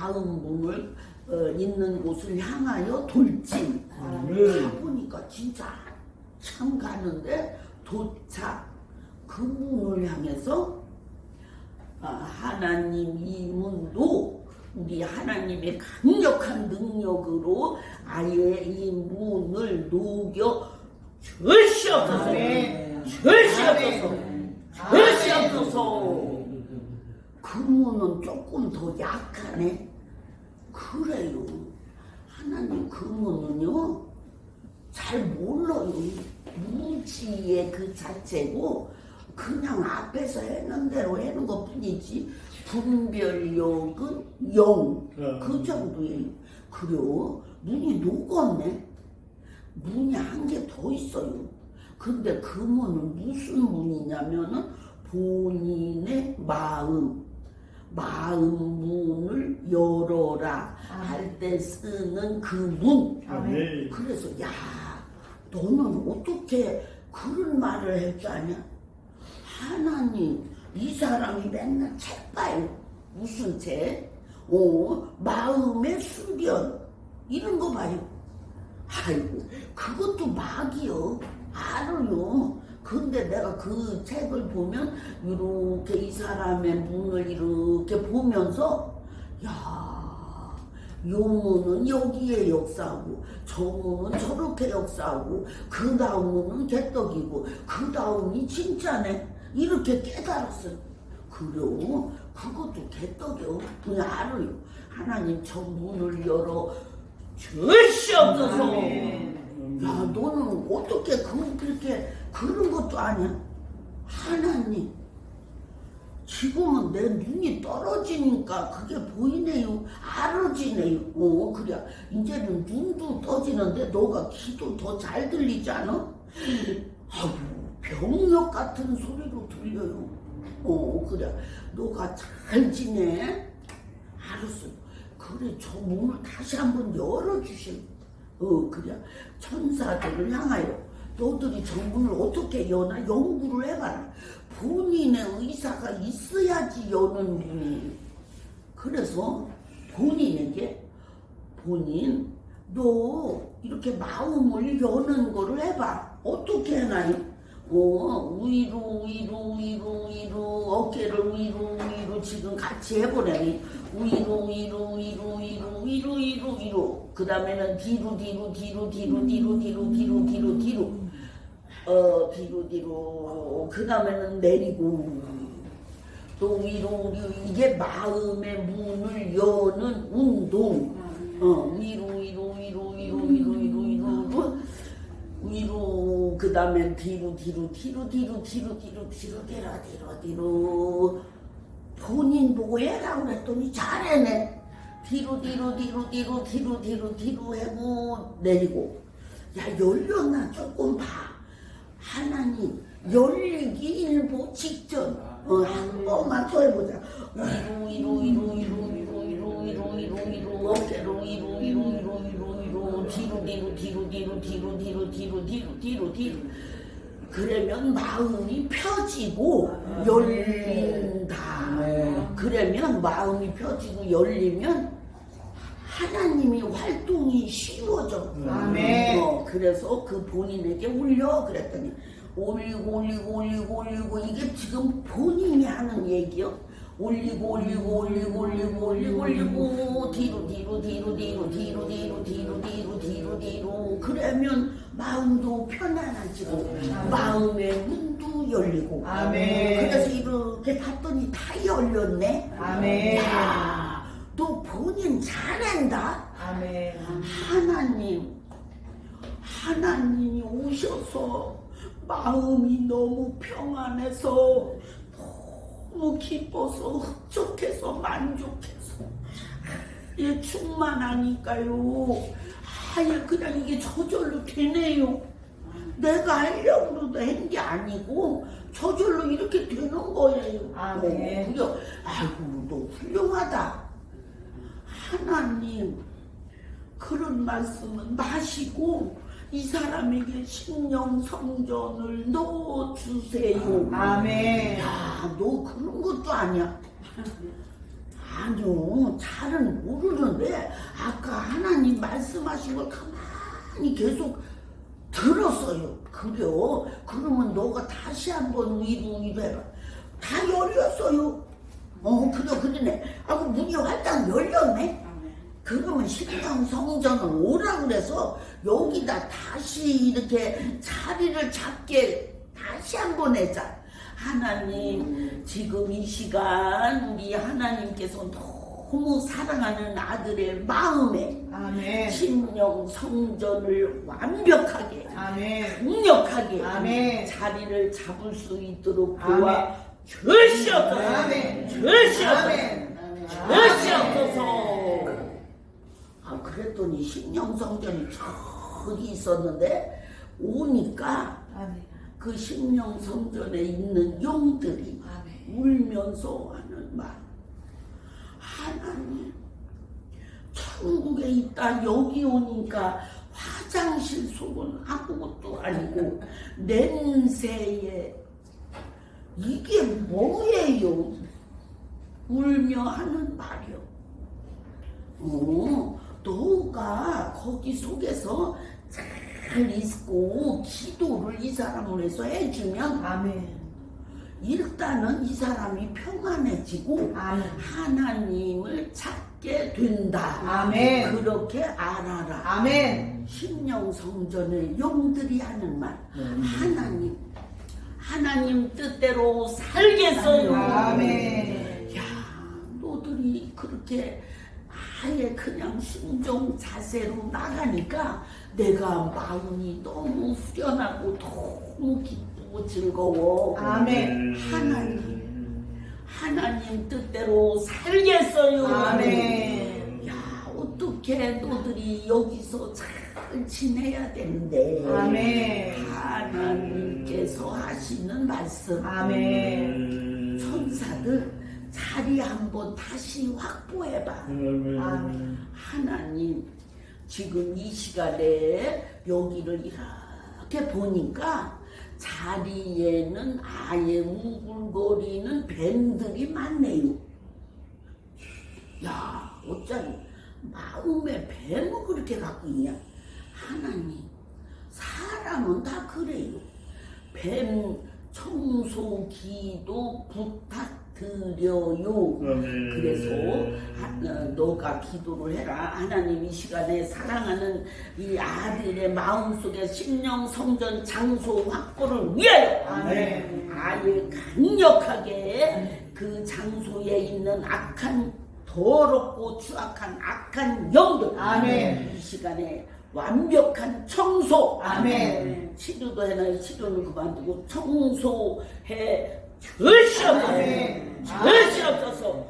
다음 문을 어, 있는 곳을 향하여 돌진. 네. 가보니까 진짜 참 가는데 도착 그 문을 향해서 아, 하나님 이 문도 우리 하나님의 강력한 능력으로 아예 이 문을 녹여 절시옵소서 아멘. 절시옵소서 아멘. 절시옵소서 그 문은 조금 더 약하네. 그래요. 하나님 그 문은요 잘 몰라요. 무지의 그 자체고 그냥 앞에서 했는 대로 해는 것 뿐이지 분별력은 영. 그 정도예요. 그래요. 문이 녹았네. 문이 한 개 더 있어요. 근데 그 문은 무슨 문이냐면은 본인의 마음 마음 문을 열어라 할 때 쓰는 그 문. 아멘. 그래서 야 너는 어떻게 그런 말을 할 줄 아냐? 하나님 이 사람이 맨날 책 봐요. 무슨 책? 어 마음의 수변 이런 거 봐요. 아이고 그것도 막이요. 알아요. 근데 내가 그 책을 보면 이렇게 이 사람의 문을 이렇게 보면서 야, 요 문은 여기에 역사하고 저 문은 저렇게 역사하고 그 다음 문은 개떡이고 그 다음이 진짜네 이렇게 깨달았어요. 그래요? 그것도 개떡이요. 그냥 알아요. 하나님 저 문을 열어 주시옵소서. 야, 너는 어떻게 그, 그렇게, 그런 것도 아니야? 하나님, 지금은 내 눈이 떨어지니까 그게 보이네요. 알아지네요. 어, 그래. 이제는 눈도 떠지는데 너가 귀도 더 잘 들리지 않아? 아유, 병력 같은 소리로 들려요. 어, 그래. 너가 잘 지내? 알았어. 그래, 저 문을 다시 한번 열어주실. 어, 그래. 천사들을 향하여 너들이 저 문을 어떻게 여나 연구를 해봐라. 본인의 의사가 있어야지 여는 문이. 그래서 본인에게 본인 너 이렇게 마음을 여는 거를 해봐. 어떻게 해나요? 어, 위로 위로 위로 위로 어깨를 위로 위로 지금 같이 해보라니 위로 위로 위로 위로 위로 위로 위로 그 다음에는 뒤로 뒤로 뒤로 뒤로 뒤로 뒤로 뒤로 뒤로 뒤로. 어 뒤로 뒤로. 그 다음에는 내리고. 또 위로 위로 이게 마음의 문을 여는 운동. 어 위로 그 다음엔 뒤로 뒤로 뒤로 뒤로 뒤로 뒤로 뒤로 뒤로 뒤로 뒤로 본인 보고 해라 그랬더니 잘해네 뒤로 뒤로 뒤로 뒤로 뒤로 뒤로 뒤로 해고 내리고 야 열렸나 조금 봐 하나님 열리기 일보 직전 어, 한 번만 더 해보자 위로 위로 위로 위로 위로 위로 위로 위로 위로 어깨로 위로 위로 위로 뒤로 뒤로 뒤로 뒤로 뒤로 뒤로 뒤로 뒤로 뒤로 뒤로. 그러면 마음이 펴지고 열린다. 그러면 마음이 펴지고 열리면 하나님이 활동이 쉬워져. 아멘. 어, 그래서 그 본인에게 올려 그랬더니 올리고 올리고 올리고 올리고 이게 지금 본인이 하는 얘기요. 올리고 올리고 올리고 올리고 올리고 올리고 뒤로 뒤로 뒤로 뒤로 뒤로 뒤로 뒤로 뒤로 뒤로 뒤로 그러면 마음도 편안해지고 마음의 문도 열리고 아멘. 그래서 이렇게 봤더니 다 열렸네. 아멘. 야, 너 본인 잘한다. 아멘. 하나님, 하나님이 오셔서 마음이 너무 평안해서 너무 기뻐서 흡족해서 만족해서 예, 충만하니까요. 아예 그냥 이게 저절로 되네요. 내가 하려고 한게 아니고 저절로 이렇게 되는 거예요. 아멘. 어, 그래. 아이고 너 훌륭하다. 하나님 그런 말씀은 마시고 이 사람에게 신령 성전을 넣어주세요. 아멘. 야, 너 그런 것도 아니야. 아니요, 잘은 모르는데 아까 하나님 말씀하신 걸 가만히 계속 들었어요. 그래요. 그러면 너가 다시 한번 위로 위로 해봐. 다 열렸어요. 어, 그래, 그러네. 아, 문이 활짝 열렸네. 그러면 신당 성전을 오라 그래서 여기다 다시 이렇게 자리를 잡게 다시 한번 해자. 하나님, 지금 이 시간 우리 하나님께서 너무 사랑하는 아들의 마음에 아멘. 심령 성전을 완벽하게 아멘. 강력하게 아멘. 자리를 잡을 수 있도록. 도와 주시옵소서. 주시옵소서. 주시옵소서. 아 그랬더니 심령 성전이 저기 있었는데 오니까 아멘. 그 심령 성전에 있는 용들이 아멘. 울면서 하는 말. 하나님, 천국에 있다 여기 오니까 화장실 속은 아무것도 아니고 냄새에 이게 뭐예요? 울며 하는 말이요. 어, 너가 거기 속에서 잘 있고 기도를 이 사람을 해서 해주면 아멘. 일단은 이 사람이 평안해지고 아멘. 하나님을 찾게 된다. 아멘. 그렇게 알아라. 아멘. 심령 성전의 용들이 하는 말. 하나님, 하나님 뜻대로 살겠어요. 아멘. 야, 너들이 그렇게 아예 그냥 순종 자세로 나가니까 내가 마음이 너무 후련하고 너무 기쁘고 즐거워. 아멘. 하나님, 하나님 뜻대로 살겠어요. 아멘. 야, 어떻게 너들이 여기서 잘 지내야 되는데. 아멘. 하나님께서 하시는 말씀. 아멘. 천사들 자리 한번 다시 확보해봐. 아멘. 하나님, 지금 이 시간에 여기를 이렇게 보니까 자리에는 아예 우글거리는 뱀들이 많네요. 야, 어쩌니 마음에 뱀을 그렇게 갖고 있냐? 하나님, 사람은 다 그래요. 뱀 청소 기도 부탁 드려요. 그래서 하- 어, 너가 기도를 해라. 하나님 이 시간에 사랑하는 이 아들의 마음속에 심령 성전 장소 확보를 위하여 아멘. 아예 강력하게 그 장소에 있는 악한 더럽고 추악한 악한 영들 아멘. 이 시간에 완벽한 청소 아멘. 치료도 해놔요 치료는 그만두고 청소해 주시옵소서 아멘. 주시옵소서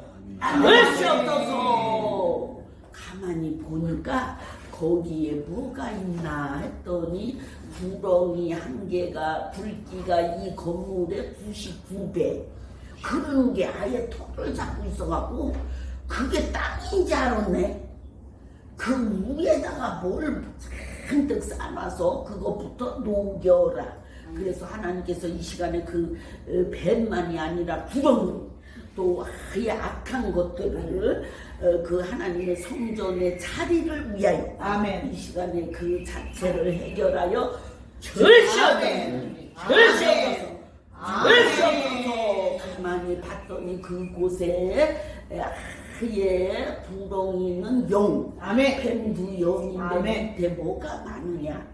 주시옵소서 가만히 보니까 거기에 뭐가 있나 했더니 구렁이 한 개가 불기가 이 건물의 99배 그런 게 아예 턱을 잡고 있어갖고 그게 땅인지 알았네 그 위에다가 뭘 잔뜩 싸놔서 그것부터 녹여라. 그래서 하나님께서 이 시간에 그 어, 뱀만이 아니라 구렁이 또 아예 악한 것들을 어, 그 하나님의 성전의 자리를 위하여 아멘. 이 시간에 그 자체를 해결하여. 절시옵소서 아멘. 절시옵소서 가만히 봤더니 그곳에 아예 구렁이는 영 아멘. 뱀도 영인데. 밑에 뭐가 많으냐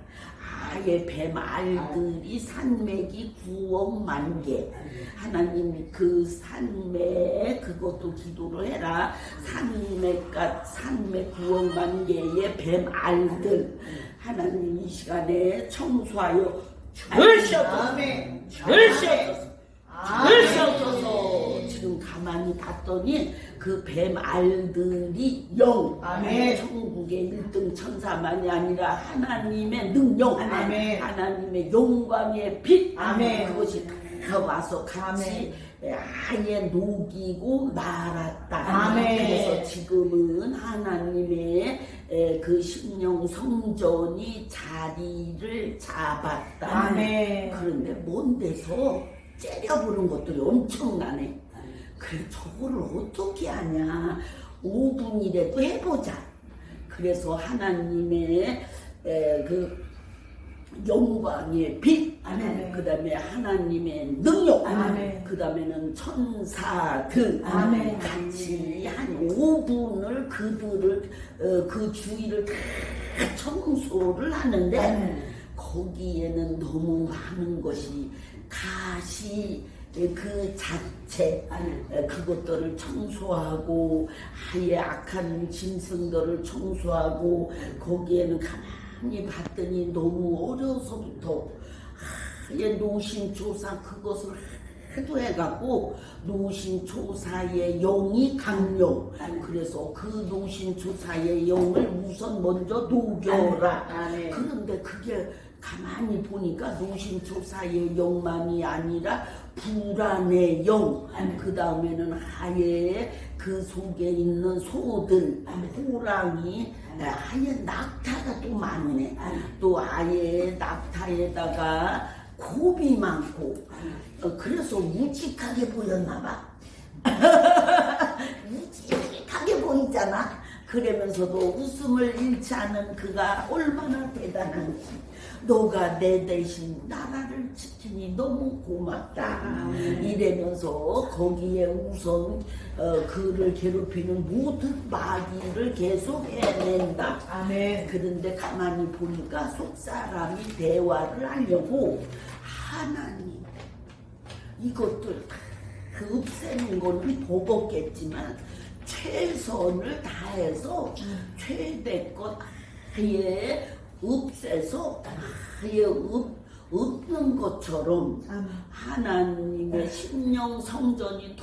아예 뱀 알들이 산맥이 9억만 개. 하나님 그 산맥 그것도 기도를 해라. 산맥과 산맥 9억만 개의 뱀 알들. 하나님 이 시간에 청소하여 주시옵소서. 주시옵소서 지금 가만히 봤더니 그 뱀 알들이 영 아멘. 천국의 일등 천사만이 아니라 하나님의 능력 아멘. 하나님의 영광의 빛 아멘. 그것이 다 와서 같이 아예 녹이고 날았다 아멘. 그래서 지금은 하나님의 에, 그 심령 성전이 자리를 잡았다 아멘. 그런데 먼 데서 째려보는 것들이 엄청나네. 그래 저거를 어떻게 하냐. 5분이라도 해보자. 그래서 하나님의 에, 그 영광의 빛, 아멘. 그 다음에 하나님의 능력, 아멘. 그 다음에는 천사들 아멘. 같이 한 5분을 그들을 어, 그 주위를 다 청소를 하는데 아멘. 거기에는 너무 많은 것이 가시 그 자체 에, 그것들을 청소하고 아예 악한 짐승들을 청소하고 거기에는 가만히 봤더니 너무 어려서부터 아예 노심초사 그것을 해도 해갖고 노심초사의 영이 강령 그래서 그 노심초사의 영을 우선 먼저 녹여라. 그런데 그게 가만히 보니까 노심초사의 영만이 아니라 불안의 영, 그 다음에는 아예 그 속에 있는 소들, 호랑이, 아예 낙타가 또 많네. 또 아예 낙타에다가 곱이 많고, 어, 그래서 우직하게 보였나 봐. 묵직하게 보이잖아. 그러면서도 웃음을 잃지 않은 그가 얼마나 대단한지. 너가 내 대신 나라를 지키니 너무 고맙다. 이러면서 거기에 우선 어, 그를 괴롭히는 모든 마귀를 계속 해낸다. 아멘. 그런데 가만히 보니까 속사람이 대화를 하려고 하나님 이것들 다 없애는 거는 버겁겠지만 최선을 다해서 최대껏 아예 없애서 아예 없, 없는 것처럼. 하나님의 심령 성전이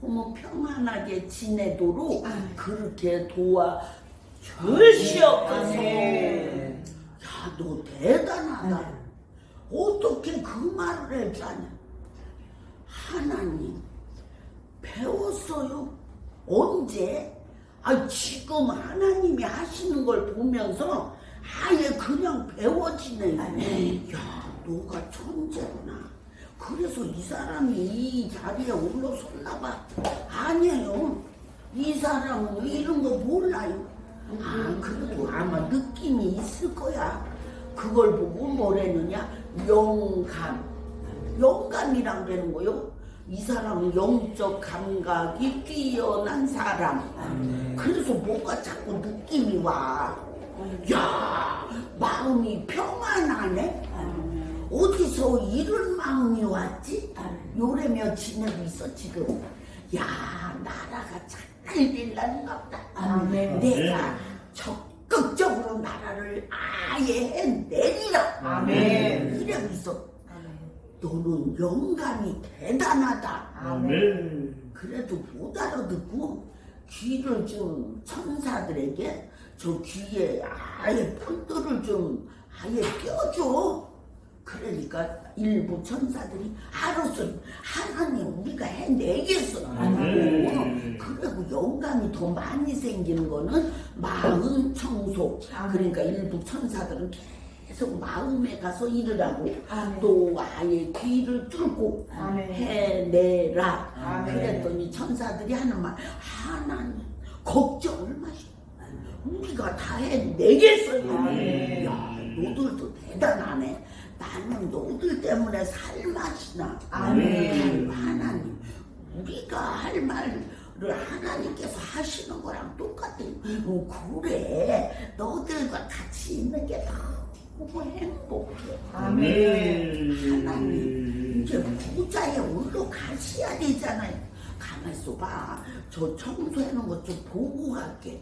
너무 평안하게 지내도록 아멘. 그렇게 도와 주시옵소서. 아멘. 야, 너 대단하다. 어떻게 그 말을 했잖냐. 하나님, 배웠어요. 언제? 아, 지금 하나님이 하시는 걸 보면서 아예 그냥 배워지네. 야, 너가 천재구나. 그래서 이 사람이 이 자리에 올라섰나 봐. 아니에요. 이 사람은 이런 거 몰라요. 아, 그래도 아마 느낌이 있을 거야. 그걸 보고 뭐랬느냐? 영감. 영감이랑 되는 거요. 이 사람은 영적 감각이 뛰어난 사람. 그래서 뭔가 자꾸 느낌이 와. 야, 마음이 평안하네? 어디서 이런 마음이 왔지? 요래며 지내고 있어, 지금. 야, 나라가 잘 될라는가 보다. 아멘. 내가 적극적으로 나라를 아예 해내리라. 아멘. 이러고 있어. 너는 영감이 대단하다. 아멘. 그래도 못 알아듣고 귀를 좀 천사들에게 저 귀에 아예 폰들을 좀 아예 껴줘. 그러니까 일부 천사들이 알았어. 하나님 우리가 해내겠어. 아멘. 그리고 영감이 더 많이 생기는 거는 마음 청소. 그러니까 일부 천사들은 계속 마음에 가서 일을 하고 아멘. 또 아예 귀를 뚫고 아멘. 해내라. 아멘. 그랬더니 천사들이 하는 말 하나님 걱정을 마시고 우리가 다 해내겠어요. 아멘. 야 너들도 대단하네. 나는 너들 때문에 살맛이나. 아멘. 하나님 우리가 할 말을 하나님께서 하시는 거랑 똑같아. 어, 그래 너들과 같이 있는 게 너무 행복해. 아멘. 하나님 이제 부자에 올라가셔야 되잖아요. 가만 있어 봐. 저 청소하는 것좀 보고 갈게.